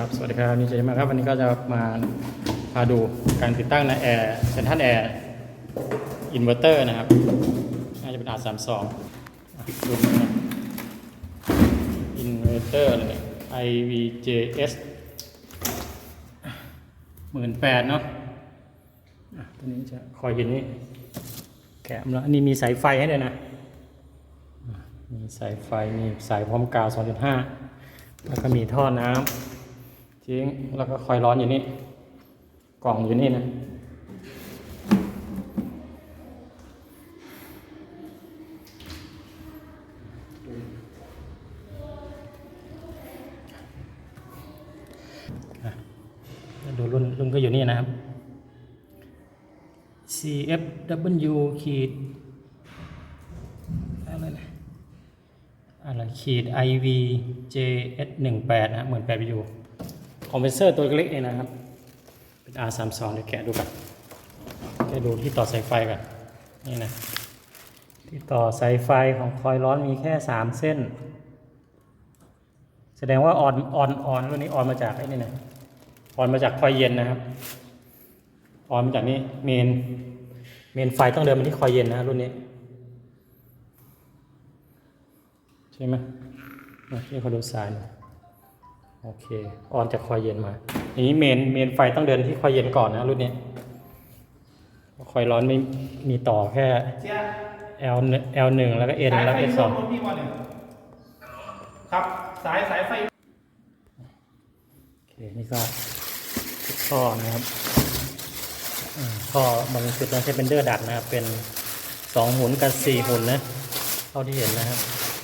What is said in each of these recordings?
ครับสวัสดีครับนี่เจมากครับ วันนี้ก็จะมาพาดูการติดตั้งในแอร์เซนทันแอร์อินเวอร์เตอร์นะครับน่าจะเป็น R32 อะดูนะอินเวอร์เตอร์เลย IVJS หมื่นแปดเนาะตัวนี้จะคอยเห็นนี่แกะมแล้วอันนี้มีสายไฟให้ด้วยนะอะมีสายไฟ มีสายพร้อมกาว2.5แล้วก็มีท่อน้ำ ทิ้งแล้วก็คอยร้อนอยู่นี่ กล่องอยู่นี่นะดูรุ่นรุ่นก็อยู่นี่นะครับ CFW ขีดอะไรนะอะไรขีด IVJS 1 8นะเหมือน8 BU คอมเพรสเซอร์ตัวเล็กๆนี่นะครับ เป็น R32 เดี๋ยวแกะดูกันแกะดูที่ต่อสายไฟกันนี่นะที่ต่อสายไฟของคอยร้อนมีแค่ 3 เส้น แสดงว่าออนออนออนรุ่นนี้ออนมาจากไอ้นี่นะออนมาจากคอยเย็นนะครับออนมาจากนี่เมนเมนไฟต้องเดินมาที่คอยเย็นนะรุ่นนี้ใช่ไหมมาที่เขาดูสาย โอเค ออนจากคอยเย็นมาอันนี้เมนเมนไฟต้องเดินที่คอยเย็นก่อนนะรุ่นนี้ คอยร้อนไม่มีต่อแค่เสีย L L หนึ่งแล้วก็ N แล้วก็ S สองรถพี่บอลเนี่ยครับ สายสายไฟ โอเค นี่ก็ท่อนะครับอ่าท่อบางจุดเราใช้เป็นเดอร์ดัดนะครับ เป็นสองหุ่นกับสี่หุ่นนะ เท่าที่เห็นนะครับ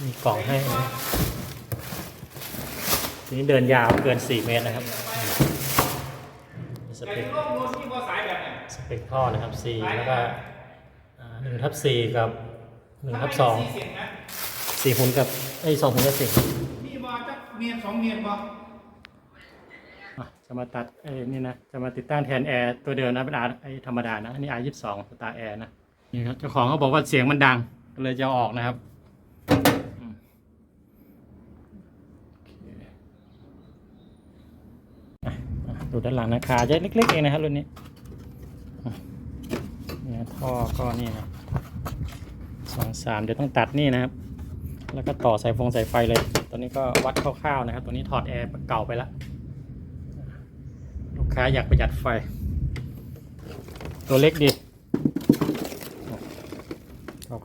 มีกล่องให้นะ ทีนี้เดินยาวเกิน 4 เมตรนะครับอืมมีสแต่เปคที่โลกรถพี่บอลสายแบบเนี่ยสเปคท่อนะครับ4แล้วก็หนึ่งทับ4กับ1ทับถ้าไม่สี่เสียงนะ2 4หุ่นกับไอ้ยสองหุ่นกับ4พี่บอลจะเมียนสองเมียนบอลอะจะมาตัดไอ้นี่นะจะมาติดตั้งแทนแอร์ตัวเดิมนะเป็นอาร์ไอธรรมดานะอันนี้อาร์ยี่สิบสองสตาร์แอร์นะนี่ครับเจ้าของเขาบอกว่าเสียงมันดังก็เลยจะเอาออกนะครับอืมโอเคอะอะ ดูด้านหลังนะขาจะเล็กๆเองนะครับรุ่นนี้เนี่ยท่อก็นี่นะสองสามเดี๋ยวต้องตัดนี่นะครับ แล้วก็ต่อสายฟงสายไฟเลยตอนนี้ก็วัดคร่าวๆนะครับ ตัวนี้ถอดแอร์เก่าไปล้วลูกค้าอยากประหยัดไฟ ตัวเล็กดี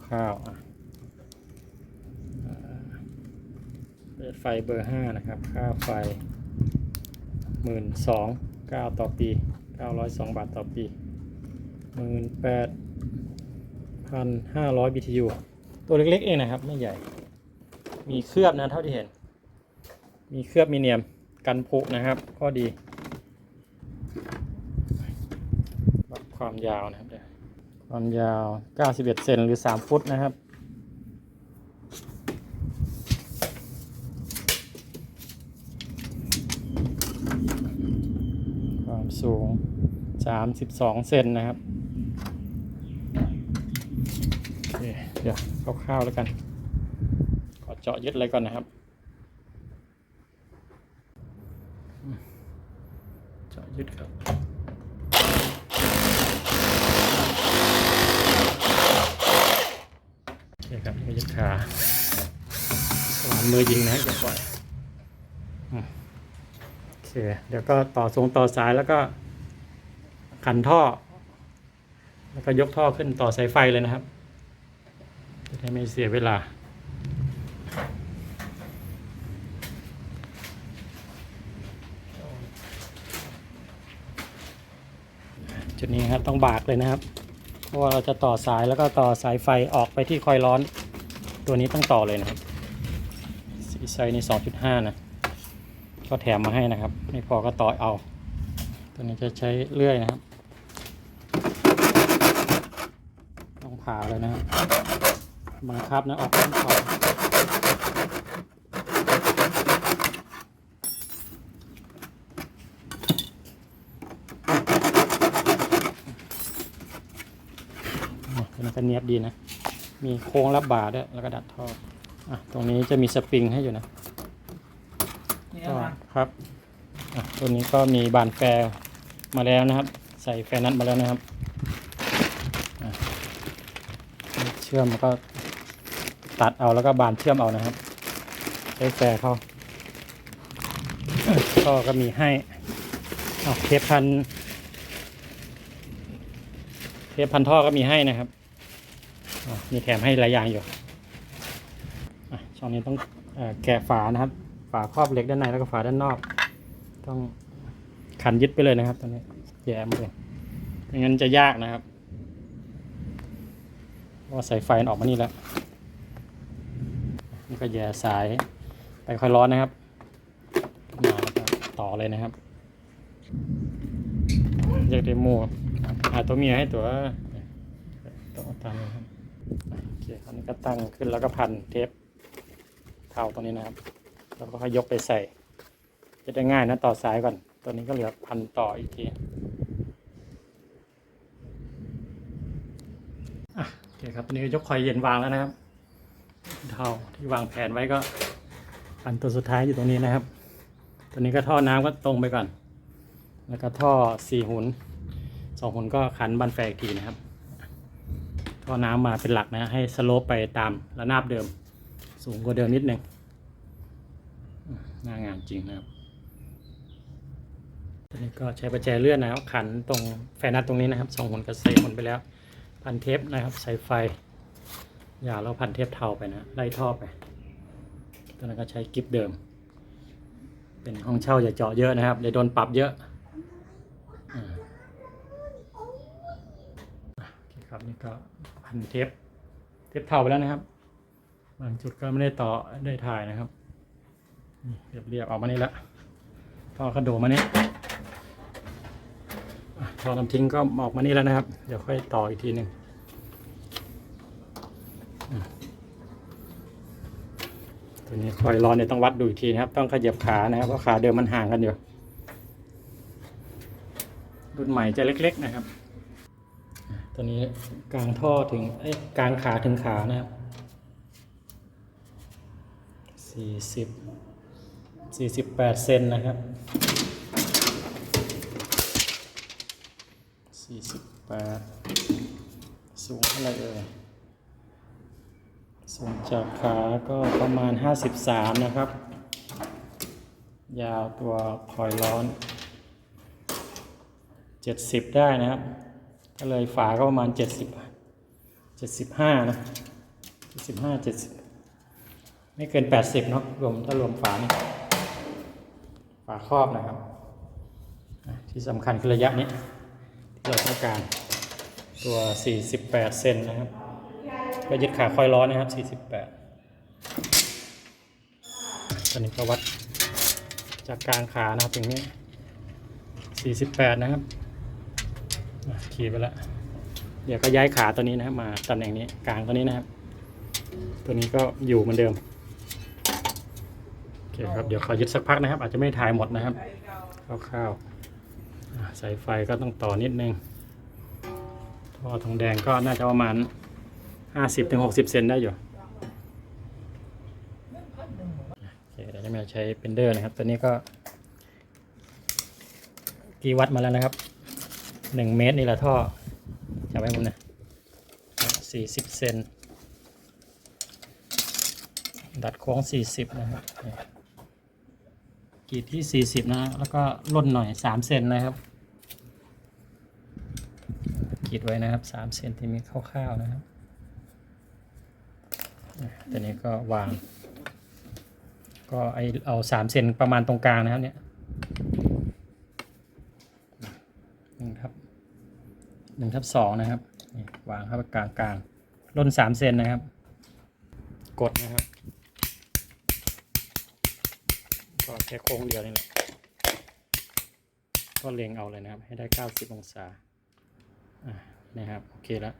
คร่าวๆอะเปิดไฟเบอร์ห้านะครับ ค่าไฟ หมื่นสองเก้าต่อปีเก้าร้อยสองบาทต่อปีหมื่นแปดพันห้าร้อย BTU ตัวเล็กๆเองนะครับ ไม่ใหญ่ มีเคลือบนะเท่าที่เห็น มีเคลือบมีเนียมกันผุนะครับข้อดีวัดความยาวนะครับเดี๋ยวความยาว 91 เซนหรือ 3 ฟุตนะครับ ความ สูง 32 เซนนะครับเดี๋ยวคร่าวๆแล้วกัน ขอเจาะยึดอะไรก่อนนะครับ เจาะยึดครับโอเคครับนี่ยึดขาสวานมือยิงนะอย่าปล่อย เดี๋ยวก็ต่อทรงต่อสายแล้วก็ขันท่อ แล้วก็ยกท่อขึ้นต่อสายไฟเลยนะครับจะได้ไม่เสียเวลา จุดนี้ครับต้องบากเลยนะครับ เพราะว่าเราจะต่อสายแล้วก็ต่อสายไฟออกไปที่คอยร้อน ตัวนี้ต้องต่อเลยนะครับสีไซนี่2.5 นะ ก็แถมมาให้นะครับ ไม่พอก็ต่อยเอา ตัวนี้จะใช้เลื่อยนะครับ ต้องผ่าเลยนะครับบังคับนะออกต้องต่อตัวนี้ก็เนียบดีนะ มีโค้งรับบาด้วยแล้วก็ดัดท่ออะตรงนี้จะมีสปริงให้อยู่นะ ก็นะครับออะตัวนี้ก็มีบานแฟร์มาแล้วนะครับ ใส่แฟร์นัทมาแล้วนะครับอะเชื่อมแล้วก็ตัดเอาแล้วก็บานเชื่อมเอานะครับใช้แฟร์เข้าก็ก็มีให้เอาเทปพันเทปพันท่อก็มีให้นะครับอะมีแถมให้หลายอย่างอยู่อะช่องนี้ต้องเออแกะฝานะครับ ฝาครอบเหล็กด้านในแล้วก็ฝาด้านนอก ต้องขันยึดไปเลยนะครับตอนนี้แย่หมดเลยไม่งั้นจะยากนะครับว่าสายไฟออกมานี่แล้วนี่ก็แย่สายไปค่อยร้อนนะครับมาต่อเลยนะครับเรียกเดโมครับหาตัวเมียให้ตัวตัวตามนี้ครับโอเคคราวนี้ก็ตั้งขึ้นแล้วก็พันเทปเท้าตรงนี้นะครับ แล้วก็ค่อยยกไปใส่ จะได้ง่ายนะต่อสายก่อน ตัวนี้ก็เหลือพันต่ออีกทีอะโอเคครับตัวนี้ยกคอยเย็นวางแล้วนะครับเท่าที่วางแผนไว้ก็พันตัวสุดท้ายอยู่ตรงนี้นะครับ ตัวนี้ก็ท่อน้ำก็ตรงไปก่อน แล้วก็ท่อสี่หุนสองหุนก็ขันบันแฟกทีนะครับท่อน้ำมาเป็นหลักนะให้สโลปไปตามระนาบเดิม สูงกว่าเดิมนิดนึง หน้างานจริงนะครับตอนนี้ก็ใช้ประแจเลื่อนนะครับ ขันตรงแฟนัทตรงนี้นะครับสองหนก็ใส่หนไปแล้ว พันเทปนะครับใส่ไฟอย่าเราพันเทปเทาไปนะไล่ท่อไปตอนนั้นก็ใช้กิฟเดิม เป็นห้องเช่าอย่าเจาะเยอะนะครับเดี๋ยวโดนปรับเยอะอ่าครับนี่ก็พันเทปเทปเทาไปแล้วนะครับ บางจุดก็ไม่ได้ต่อได้ถ่ายนะครับ เรียบเรียบๆออกมานี่ละท่อกระโดดมานี่อะท่อนำทิ้งก็ออกมานี่แล้วนะครับ เดี๋ยวค่อยต่ออีกทีหนึ่งตัวนี้คอยร้อนเนี่ยต้องวัดดูอีกทีนะครับ ต้องขยับขานะครับเพราะขาเดิมมันห่างกันอยู่รุ่นใหม่จะเล็ก ๆนะครับ ตัวนี้กลางท่อถึงเอ้ยกลางขาถึงขานะครับสี่สิบ 48 เซนนะครับ 48 สูงเท่าไหร่เอ่ยสูงจากขาก็ประมาณ 53 นะครับ ยาวตัวคอยร้อน 70 ได้นะครับ ก็เลยฝาก็ประมาณ 70 75 นะ 75 70 ไม่เกิน 80 เนาะรวมถ้ารวมฝานี่ ฝาครอบนะครับ ที่สำคัญคือระยะนี้ที่เราต้องการตัว 48 เซนนะครับ ก็ยึดขาคอยร้อนนะครับ 48 ตอนนี้ก็วัดจากกลางขานะครับอย่างนี้ 48 นะครับขีดไปแล้วเดี๋ยวก็ย้ายขาตัวนี้นะครับมาตำแหน่งนี้กลางตัวนี้นะครับ ตัวนี้ก็อยู่เหมือนเดิม คครับเดี๋ยวขอยึดสักพักนะครับ อาจจะไม่ถ่ายหมดนะครับคร่าวๆสายไฟก็ต้องต่อนิดนึงท่อทองแดงก็น่าจะประมาณ50-60เซนได้อยู่โอเคเดี๋ยวจะมาใช้เป็นเดอร์นะครับ ตัวนี้ก็กี่วัดมาแล้วนะครับ1เมตรนี่แหละท่อจับไว้ผมนะ40เซนดัดโค้ง40 นะครับ กรีดที่ 40นะแล้วก็ล่นหน่อย 3 เซนนะครับกรีดไว้นะครับ 3 เซนที่มีคร่าวๆนะครับตัวนี้ก็วาง ก็ไอเอา 3 เซนประมาณตรงกลางนะครับเนี่ยหนึ่งทับหนึ่งทับสองนะครับ วางเข้าไปกลางกลางล่น3เซนนะครับ กดนะครับ แค่โค้งเดียวนี่แหละก็เล็งเอาเลยนะครับ ให้ได้ 90 องศาอ่านะครับ โอเคแล้ว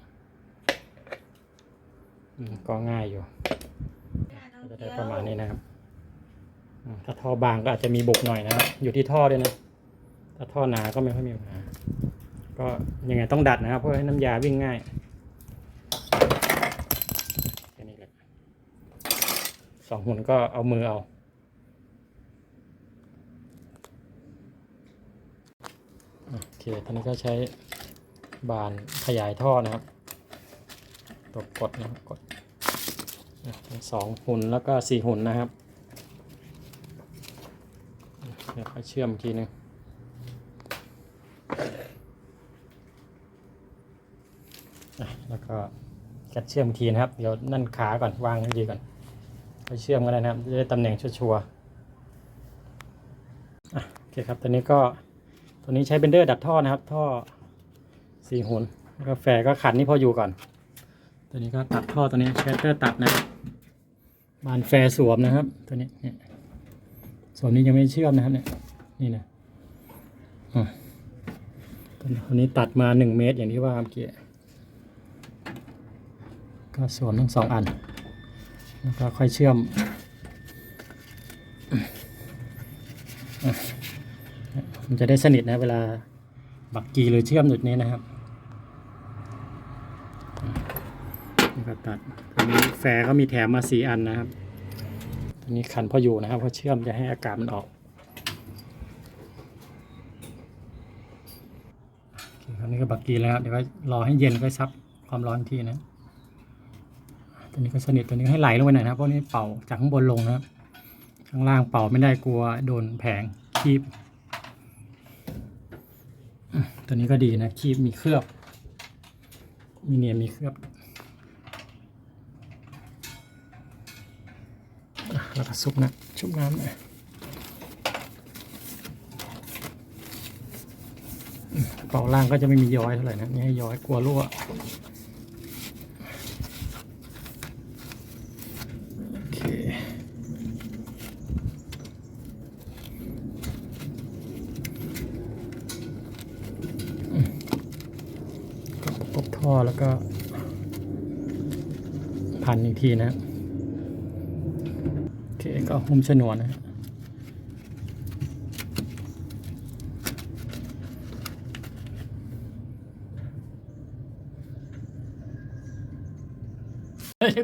ก็ง่ายอยู่จะได้ประมาณนี้นะครับ ถ้าท่อบางก็อาจจะมีบุกหน่อยนะครับ อยู่ที่ท่อด้วยนะ ถ้าท่อหนาก็ไม่ค่อยมีปัญหา ก็ยังไงต้องดัดนะครับ เพื่อให้น้ำยาวิ่งง่ายแค่นี้แหละสองหุ่นก็เอามือเอา ต อนนี้ก็ใช้บานขยายท่อนะครับตัวกดนะครับกดอะสองหุ่นแล้วก็สี่หุ่นนะครับเดี๋ยวค่อยเชื่อมอีกทีหนึงอะแล้วก็กัดเชื่อมอีกทีนะครับ เดี๋ยวนั่นขาก่อนวางให้ดีก่อนค่อยเชื่อมก็ได้นะครับจะได้ตำแหน่งชัวร์ๆโอเคครับตอนนี้ก็ ตัวนี้ใช้เบนเดอร์ดัดท่อนะครับ ท่อสี่หุ่นแล้วก็แฟร์ก็ขันนี่พออยู่ก่อน ตัวนี้ก็ตัดท่อตัวนี้ใช้เตอร์ตัดนะครับบานแฟร์สวมนะครับ ตัวนี้เนี่ยส่วนนี้ยังไม่เชื่อมนะครับเนี่ยนี่นะอะตัวนี้ตัวนี้ตัดมาหนึ่งเมตรอย่างที่ว่าเมื่อกี้ก็สวมทั้งสองอันแล้วก็ค่อยเชื่อมอะ มันจะได้สนิทนะเวลาบักกีหรือเชื่อมจุดนี้นะครับนี่ก็ตัดตัวนี้แฟร์เขามีแถมมาสี่อันนะครับตัวนี้ขันพออยู่นะครับเพราะเชื่อมจะให้อากาศมันออกโอเคครับนี่ก็บักกีแล้วครับเดี๋ยวก็รอให้เย็นก็ซับความร้อนอีกทีนะตัวนี้ก็สนิทตัวนี้ให้ไหลลงไปหน่อยนะเพราะนี่เป่าจากข้างบนลงนะครับข้างล่างเป่าไม่ได้กลัวโดนแผงคีบ ตัวนี้ก็ดีนะคีบมีเคลือบ มีเนียมีเคลือบแล้วก็ซุปนะชุบน้ำนะอืมกระเป๋าล่างก็จะไม่มีย้อยเท่าไหร่นะนี่ให้ย้อยกลัวรั่วโอเคอืมก็ประกบท่อ แล้วก็พันอีกทีนะโอเคก็หุ้มชนวนนะฮะ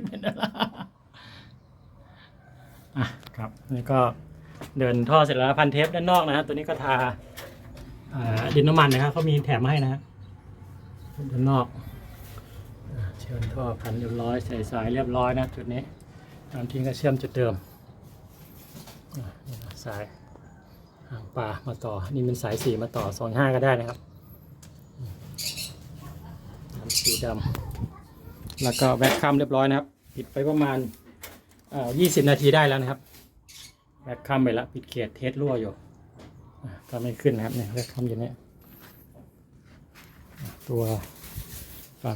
เป็นอะไรอะครับนี่ก็เดินท่อเสร็จแล้วพันเทปด้านนอกนะฮะตัวนี้ก็ทาอ่าดินน้ำมันนะครับเขามีแถมมาให้นะฮะด้านนอก เชื่อมท่อพันเรียบร้อยใส่สายเรียบร้อยนะจุดนี้น้ำทิ้งก็เชื่อมจุดเดิมสายหางปลามาต่อนี่เป็นสายสีมาต่อสองห้าก็ได้นะครับน้ำสีดำแล้วก็แว็กคัมเรียบร้อยนะครับ ปิดไปประมาณยี่สิบนาทีได้แล้วนะครับแว็กคัมไปแล้วปิดเกียร์เทสรั่วอยู่ก็ไม่ขึ้นนะครับเนี่ยแว็กคัมอยู่เนี่ยตัว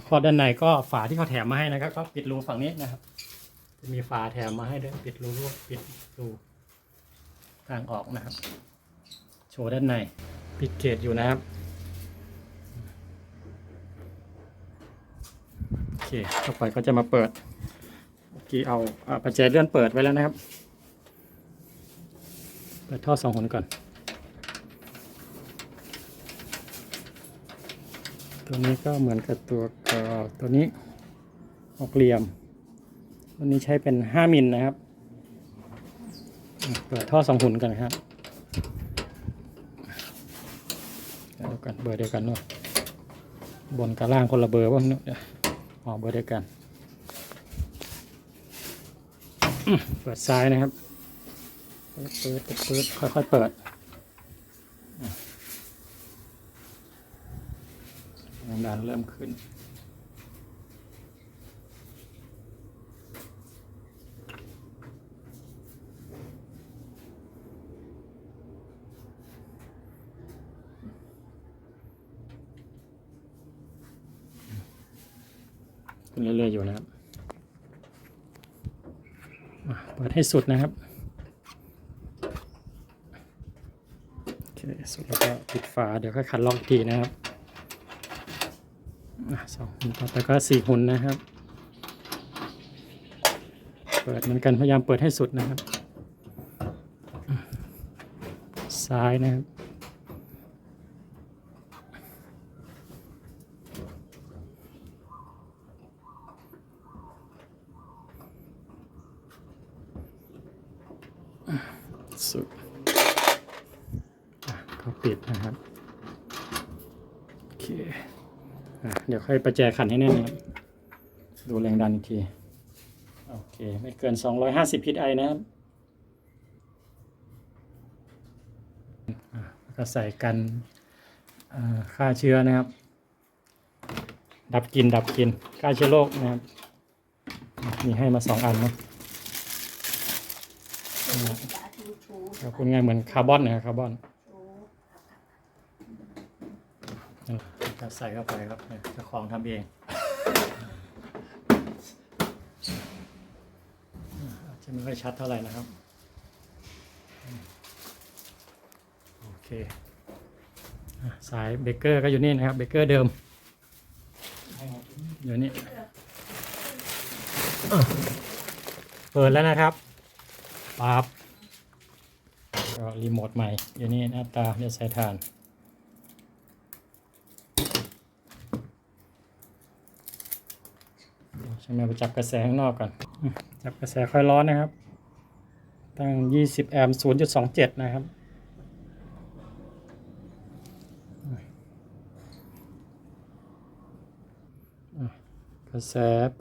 ครอบด้านในก็ฝาที่เขาแถมมาให้นะครับ ก็ปิดรูฝั่งนี้นะครับ จะมีฝาแถมมาให้ด้วยปิดรูรั่วปิดรูทางออกนะครับ โชว์ด้านใน ปิดเกตอยู่นะครับโอเคต่อไปก็จะมาเปิดเมื่อกี้เอาอ่าปัจเลื่อนเปิดไว้แล้วนะครับ เปิดท่อสองหนก่อน ตัวนี้ก็เหมือนกับตัวกรอตัวนี้ออกเหลี่ยมวันนี้ใช้เป็น5มิลนะครับเปิดท่อสองหุ่นกันครับเดียวกันเบอร์เดียวกันเนอะบนกับล่างคนละเบอร์บ้างเนอะเดี๋ยวอ๋อเบอร์เดียวกันเปิดซ้ายนะครับ เปิดเปิดเปิดเปิดค่อยๆเปิดอะแรงดัน เริ่มขึ้น ขึ้นเรื่อยๆอยู่นะครับอะเปิดให้สุดนะครับโอเคสุดแล้วก็ปิดฝาเดี๋ยวก็ขันล็อกอีกทีนะครับ สองหุ่นต่อไปก็สี่หุ่นนะครับ เปิดเหมือนกันพยายามเปิดให้สุดนะครับ ซ้ายนะครับ อะเดี๋ยวค่อยประแจขันให้แน่นนะครับ ดูแรงดันอีกที โอเค ไม่เกิน 250พิษไอนะครับอะแล้วก็ใส่กันอ่าฆ่าเชื้อนะครับ ดับกลินดับกลินฆ่าเชื้อโรคนะครับ มีให้มาสองอันเนาะครับคุณง่ายเหมือนคาร์บอนนะครับคาร์บอนอ่ะก็ใส่เข้าไปครับเนี่ยเจ้าของทำเองอาจจะไม่ค่อยชัดเท่าไหร่นะครับ โอเคสายเบเกอร์ก็อยู่นี่นะครับ เบเกอร์เดิม อยู่นี่เปิดแล้วนะครับปั๊บก็รีโมทใหม่อยู่นี่หน้าตาเดี๋ยวใส่ถ่าน ใช่ไหมไปจับกระแสข้างนอกก่อน จับกระแสค่อยร้อนนะครับ ตั้ง 20 แอมป์0.27 นะครับ กระแส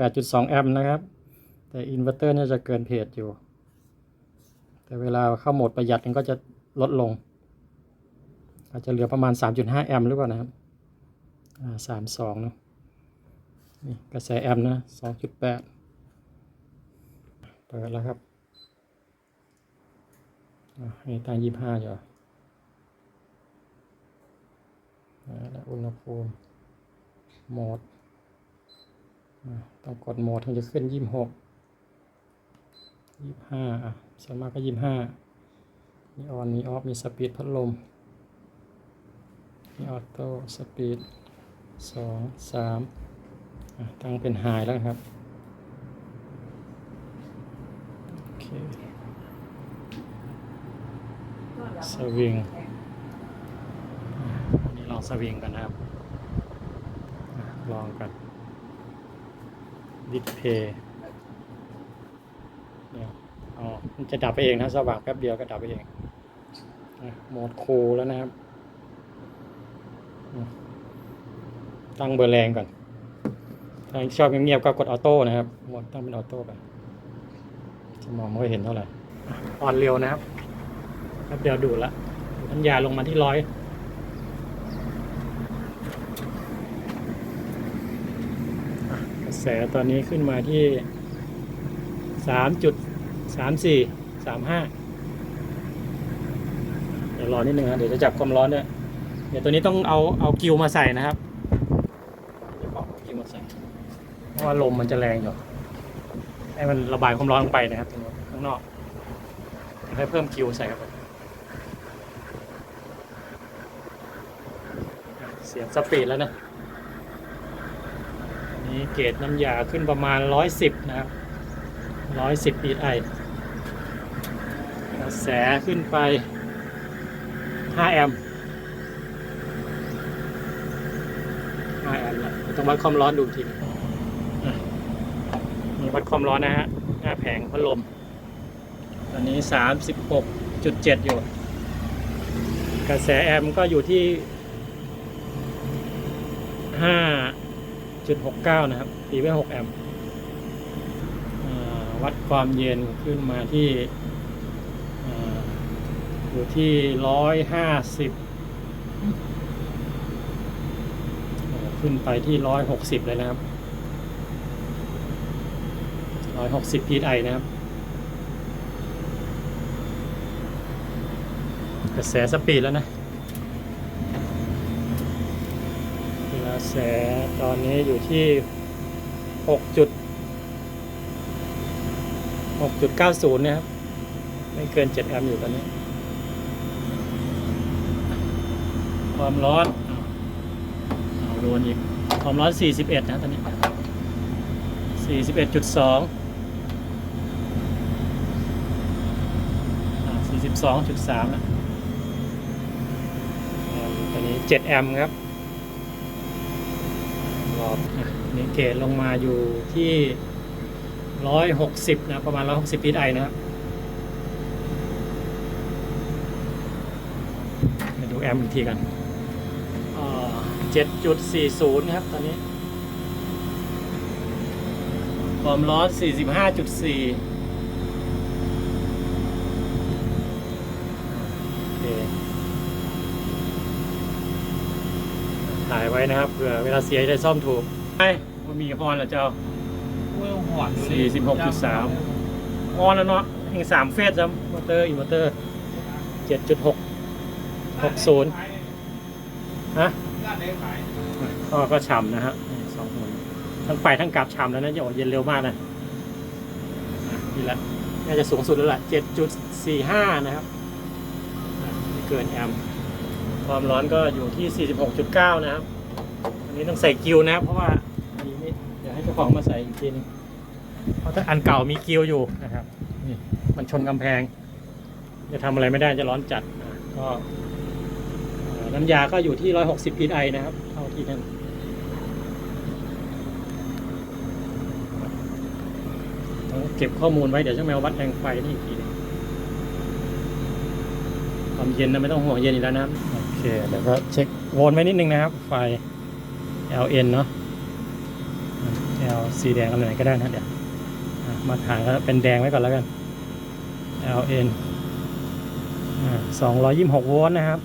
8.2 แอมป์นะครับ แต่อินเวอร์เตอร์เนี่ยจะเกินเพจอยู่ แต่เวลาเข้าโหมดประหยัดมันก็จะลดลง อาจจะเหลือประมาณ 3.5 แอมป์หรือเปล่านะครับ อ่า 32เนอะ นี่กระแสแอมป์นะ2.8เปิดแล้วครับอ่านี่ตั้ง25อยู่อ่าแล้วอุณหภูมิโหมดต้องกดโหมดถึงจะขึ้นยี่สิบหกยี่สิบห้าอะส่วนมากก็ยี่สิบห้ามีออนมีออฟมีสปีดพัดลมมีออโต้สปีดสองสาม ตั้งเป็นไฮแล้วครับ โอเคสวิงอันนี้ลองสวิงกันนะครับ ลองกันดิสเพย์เนี่ยอ๋อมันจะดับไปเองนะสว่างแป๊บเดียวก็ดับไปเองโหมดคูแล้วนะครับ ตั้งเบอร์แรงก่อน ถ้าชอบเงียบๆก็กดออโต้นะครับหมดตั้งเป็นออโต้ไปจะมองไม่ค่อยเห็นเท่าไหร่อ่อนเร็วนะครับแป๊บเดี๋ยวดูละน้ำยาลงมาที่ร้อยกระแสตอนนี้ขึ้นมาที่สามจุดสามสี่สามห้าเดี๋ยวรอนิดนึงนะเดี๋ยวจะจับความร้อนด้วยเดี๋ยวตัวนี้ต้องเอาเอากิวมาใส่นะครับเดี๋ยวเอากิวมาใส่ เพราะว่าลมมันจะแรงอยู่ ให้มันระบายความร้อนลงไปนะครับตรงนู้นข้างนอก ให้เพิ่มกิวใส่เข้าไปเสียงสปีดแล้วนะนี่เกรดน้ำยาขึ้นประมาณ 110 นะครับ 110 psi กระแสขึ้นไป 5 แอมป์5แอมป์ละต้องวัดความร้อนดูอีกทีอะ วัดความร้อนนะฮะหน้าแผงพัดลม ตอนนี้36.7อยู่ กระแสแอมป์ก็อยู่ที่5จุดหกเก้านะครับตีไว้หกแอมป์วัดความเย็นขึ้นมาที่อยู่ที่ร้อยห้าสิบขึ้นไปที่ร้อยหกสิบเลยนะครับ ร้อยหกสิบพีไอนะครับ กระแสสปีดแล้วนะ กระแสตอนนี้อยู่ที่หกจุดหกจุดเก้าศูนย์นะครับ ไม่เกินเจ็ดแอมป์อยู่ตอนนี้ ความร้อนเอาโดนอีก ความร้อนสี่สิบเอ็ดนะตอนนี้สี่ สองจุดสามนะตอนนี้เจ็ดแอมป์ครับรอบนี่เกรดลงมาอยู่ที่ร้อยหกสิบนะ ประมาณร้อยหกสิบพีไอนะครับมาดูแอมป์อีกทีกันเจ็7.40 ครับ ตอนนี้ ความร้อน 45.4 โอเค ถ่ายไว้นะครับเผื่อเวลาเสียจะได้ซ่อมถูกไอ้มันมีฮอนเหรอเจ้าเว้ยหวานสี่สิบหกจุดสามฮอนแล้วเนาะอีกสามเฟสครับมอเตอร์อีกมอเตอร์7.6 60ฮะด้านไหนขายก็ก็ฉ่ำนะฮะนี่สองหมุนทั้งไปทั้งกลับฉ่ำแล้วนะจะออกเย็นเร็วมากนะอะนี่แหละน่าจะสูงสุดแล้วแหละ7.45นะครับอะไม่เกินแอมป์ ความร้อนก็อยู่ที่ 46.9 นะครับ อันนี้ต้องใส่กิวนะครับ เพราะว่าอันนี้เดี๋ยวให้เจ้าของมาใส่อีกทีนึงเพราะถ้าอันเก่ามีกิวอยู่นะครับนี่มันชนกำแพง จะทำอะไรไม่ได้จะร้อนจัดก็น้ำยาก็อยู่ที่ 160 psi นะครับ เท่าที่นั่นต้องเก็บข้อมูลไว้ เดี๋ยวจะมาวัดแรงไฟนี่อีกทีหนึงความเย็นนะไม่ต้องห่วงเย็นอีกแล้วนะครับ เคเดี๋ยวก็เช็ควลต์ไว้นิดนึงนะครับ ไฟ LN เนาะ L สีแดงอะไรก็ได้นะเดี๋ยวมาถ่ายก็เป็นแดงไว้ก่อนแล้วกัน LN สองร้อยยี่สิบหกโวลต์นะครับ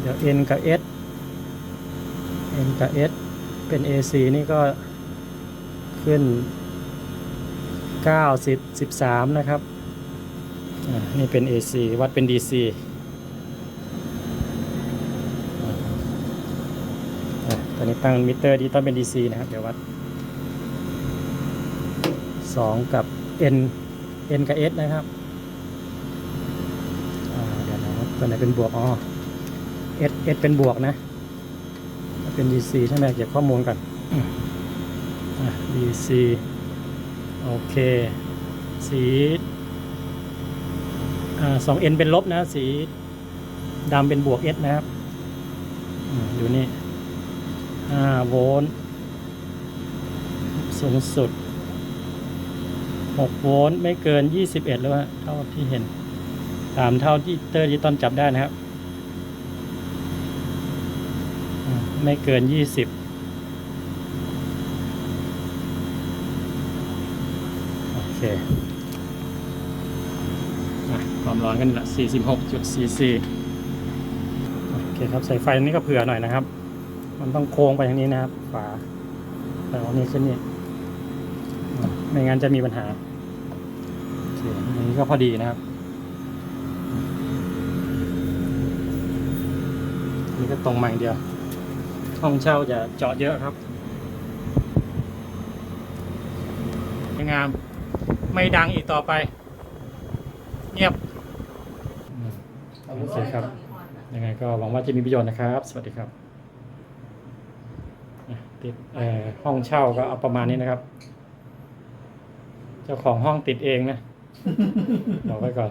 เดี๋ยว N กับ S N กับ S เป็น AC นี่ก็ขึ้นเก้าสิบสิบสามนะครับอ่านี่เป็น AC วัดเป็น DC อ่าอ่าตอ นนี้ตั้งมิเตอร์ดิจิตอลเป็น DC นะครับ เดี๋ยววัดสองกับ N N กับ S นะครับเดี๋ยวนะครับตัวไหนเป็นบวกอ๋อ S S เป็นบวกนะ เป็น DC ใช่ไหมเก็บข้อมูลก่อน DC โอเค สีอ่าสอง N เป็นลบนะ สีดำเป็นบวก S นะครับอยู่นี่ ห้าโวลต์สูงสุดหกโวลต์ไม่เกิน 21 แล้วฮะเท่าที่เห็นตามเท่าที่เตอร์ดิจิตอลจับได้นะครับ ไม่เกินยี่สิบโอเคอะความร้อนกันละสี่สิบหกจุดสี่สี่โอเคครับ ใส่ไฟนี้ก็เผื่อหน่อยนะครับ มันต้องโค้งไปทางนี้นะครับ ฝาแต่อันนี้ขึ้นนี่อะไม่งั้นจะมีปัญหาโอเคอันนี้ก็พอดีนะครับ นี่ก็ตรงมาอย่างเดียว ห้องเช่าจะเจาะเยอะครับสวยงาม ไม่ดังอีกต่อไป เงียบอืมโอเคครับ ยังไงก็หวังว่าจะมีประโยชน์นะครับ สวัสดีครับอะ ติดห้องเช่าก็เอาประมาณนี้นะครับ เจ้าของห้องติดเองนะบอกไว้ก่อน